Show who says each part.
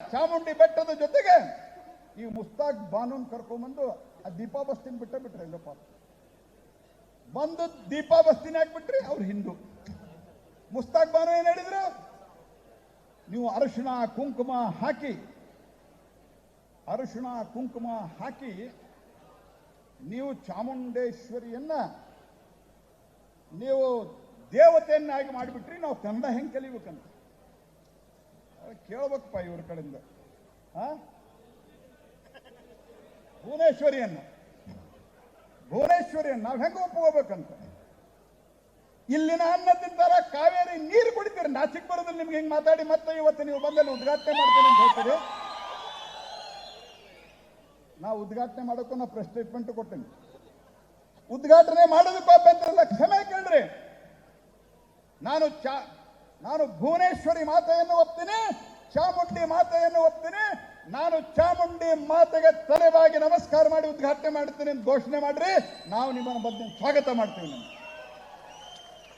Speaker 1: ಚಾಮುಂಡಿ ಬೆಟ್ಟದ ಜೊತೆಗೆ ಈ ಮುಸ್ತಾಕ್ ಬಾನೂನ್ ಕರ್ಕೊಂಡ್ಬಂದು ಆ ದೀಪಾ ಬಸ್ತಿನ ಬಿಟ್ಟ ಬಿಟ್ರೆ ಇಲ್ಲಪ್ಪ ಬಂದು ದೀಪಾ ಬಸ್ತಿನ ಹಾಕ್ಬಿಟ್ರಿ ಅವ್ರು ಹಿಂದೂ. ಮುಸ್ತಾಕ್ ಬಾನು ಏನ್ ಹೇಳಿದ್ರು? ನೀವು ಅರಿಶಿಣ, ಕುಂಕುಮ ಹಾಕಿ, ಅರಿಶಿಣ, ಕುಂಕುಮ ಹಾಕಿ ನೀವು ಚಾಮುಂಡೇಶ್ವರಿಯನ್ನ ನೀವು ದೇವತೆಯನ್ನಾಗಿ ಮಾಡಿಬಿಟ್ರಿ, ನಾವು ಕನ್ನಡ ಹೆಂಗೆ ಕಲಿಬೇಕಂತ. ಕೇಳ್ಬೇಕಪ್ಪ ಇವ್ರ ಕಡೆಯಿಂದ. ಆ? ಭುವನೇಶ್ವರಿಯನ್ನ. ಭುವನೇಶ್ವರಿಯನ್ನ ನಾವು ಹೆಂಗ ಒಪ್ಕೋಬೇಕಂತ? ಇಲ್ಲಿನ ಅನ್ನ ತಿಂತಾರ, ಕಾವೇರಿ ನೀರು ಕುಡಿತೀರಿ. ನಾಚಿಕ್ ಬರೋದ್ರಲ್ಲಿ ನಿಮ್ಗೆ ಹಿಂಗೆ ಮಾತಾಡಿ ಮತ್ತೆ ಇವತ್ತು ನೀವು ಬಂದಲ್ಲಿ ಉದ್ಘಾಟನೆ ಮಾಡ್ತೀನಿ ಅಂತ ಹೇಳ್ತೀರಿ. ನಾ ಉದ್ಘಾಟನೆ ಮಾಡೋಕ್ಕೂ ನಾ ಪ್ರೆಸ್ ಸ್ಟೇಟ್ಮೆಂಟ್ ಕೊಡ್ತೀನಿ. ಉದ್ಘಾಟನೆ ಮಾಡೋದಕ್ಕೂ ಅಭ್ಯಂತರಲ್ಲ ಕ್ಷಮೆ ಕೇಳ್ರಿ. ನಾನು ಚಾ ನಾನು ಭುವನೇಶ್ವರಿ ಮಾತೆಯನ್ನು ಒಪ್ತೀನಿ. ಚಾಮುಂಡಿ ಮಾತೆಯನ್ನು ಒಪ್ತೀನಿ. ನಾನು ಚಾಮುಂಡಿ ಮಾತೆಗೆ ತಲೆವಾಗಿ ನಮಸ್ಕಾರ ಮಾಡಿ ಉದ್ಘಾಟನೆ ಮಾಡ್ತೀನಿ ಅಂತ ಘೋಷಣೆ ಮಾಡ್ರಿ. ನಾವು ನಿಮ್ಮನ್ನು ಬಂದು ಸ್ವಾಗತ ಮಾಡ್ತೀವಿ ನಾವು